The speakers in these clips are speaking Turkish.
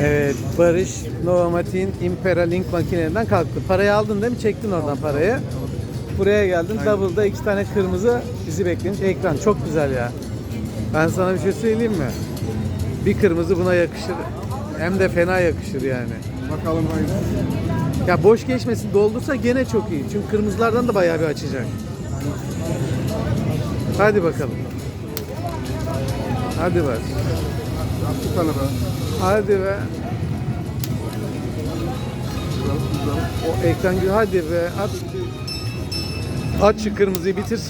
Evet, Barış Novamatik'in Imperial Link makinelerinden kalktı. Parayı aldın değil mi? Çektin oradan parayı. Buraya geldin. Double'da iki tane kırmızı bizi beklemiş. Ekran çok güzel ya. Ben sana bir şey söyleyeyim mi? Bir kırmızı buna yakışır. Hem de fena yakışır yani. Bakalım hayır. Ya boş geçmesin doldursa gene çok iyi. Çünkü kırmızılardan da bayağı bir açacak. Hadi bakalım. Hadi bak. Tane daha. Hadi be. O ekran gibi hadi be at. Aç şu kırmızıyı bitir.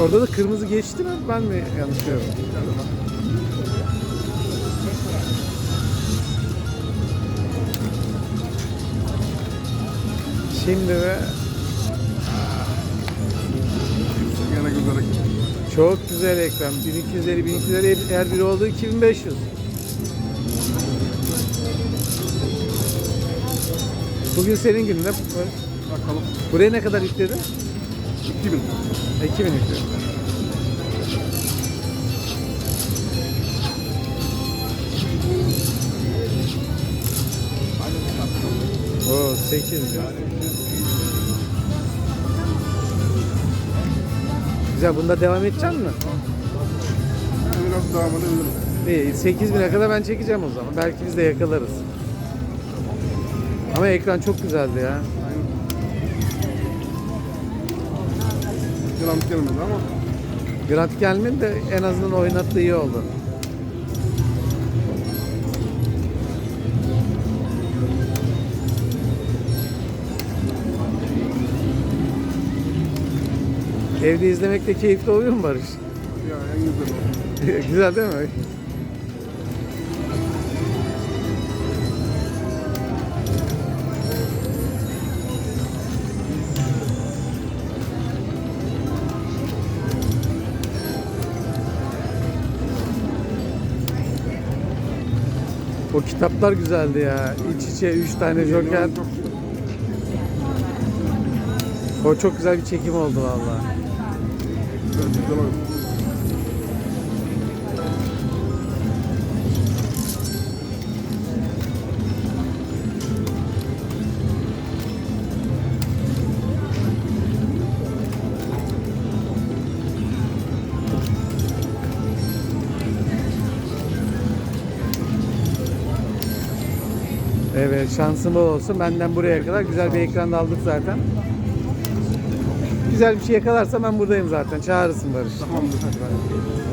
Orada da kırmızı geçti mi? Ben mi yanlış gördüm? Şimdi ve çok güzel ekran. 1250 1250 her biri olduğu 2500. Bugün senin günün ne? Bakalım. Buraya ne kadar yükledin? 2000. 2000 yükledin. Oo 8 lira. Güzel bunda devam edecek mi? Biraz daha edebilirim. İyi 8000'e kadar ben çekeceğim o zaman. Belki biz de yakalarız. Ama ekran çok güzeldi ya. Yılan gelmedi ama Grant gelmedi de en azından oynattığı iyi oldu. Evde izlemek de keyifli oluyor mu Barış? ya en güzel o. Güzel değil mi? O kitaplar güzeldi ya. İç içe 3 tane Joker. O çok güzel bir çekim oldu vallahi. Evet şansın bol olsun. Benden buraya kadar güzel bir ekran da aldık zaten. Güzel bir şey yakalarsa ben buradayım zaten. Çağırırsın Barış. Tamamdır.